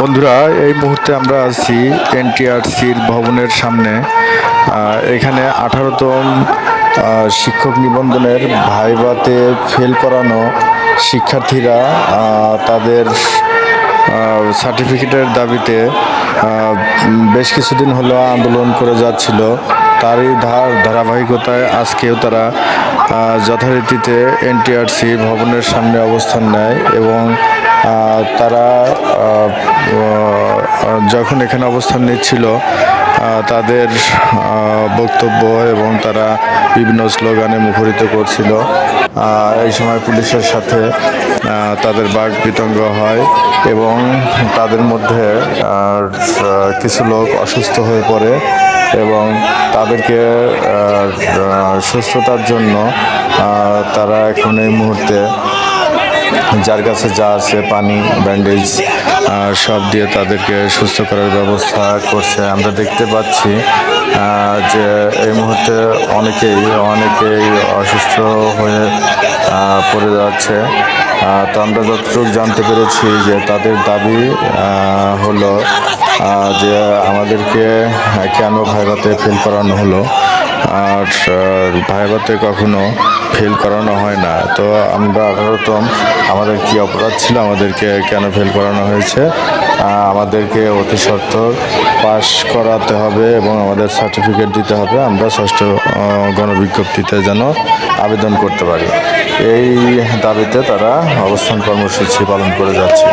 বন্ধুরা, এই মুহূর্তে আমরা আছি এনটিআরসির ভবনের সামনে। এখানে আঠারোতম শিক্ষক নিবন্ধনের ভাইভাতে ফেল করানো শিক্ষার্থীরা তাদের সার্টিফিকেটের দাবিতে বেশ কিছুদিন হলো আন্দোলন করে যাচ্ছিল। তারই ধার, ধারাবাহিকতায় আজকেও তারা যথারীতিতে এনটিআরসি ভবনের সামনে অবস্থান নেয় এবং তারা যখন এখানে অবস্থান নিচ্ছিল তাদের বক্তব্য এবং তারা বিভিন্ন স্লোগানে মুখরিত করছিল। এই সময় পুলিশের সাথে তাদের বাঘ বিতঙ্গ হয় এবং তাদের মধ্যে কিছু লোক অসুস্থ হয়ে পড়ে এবং তাদেরকে সুস্থতার জন্য তারা এখন এই মুহূর্তে যার কাছে যা আছে, পানি ব্যান্ডেজ সব দিয়ে তাদেরকে সুস্থ করার ব্যবস্থা করছে। আমরা দেখতে পাচ্ছি যে এই মুহূর্তে অনেকেই অনেকেই অসুস্থ হয়ে পড়ে যাচ্ছে। তো আমরা যতটুকু জানতে পেরেছি যে তাদের দাবি হলো যে আমাদেরকে কেন ভাইরাতে ফেল করানো হলো। আর ভাইভাতে কখনো ফেল করানো হয় না। তো আমরা আঠারোতম আমাদের কি অপরাধ ছিল, আমাদেরকে কেন ফেল করানো হয়েছে? আমাদেরকে অতি সত্বর পাশ করাতে হবে এবং আমাদের সার্টিফিকেট দিতে হবে। আমরা ষষ্ঠ গণবিজ্ঞপ্তিতে যেন আবেদন করতে পারি। এই দাবিতে তারা অবস্থান কর্মসূচি পালন করে যাচ্ছিল।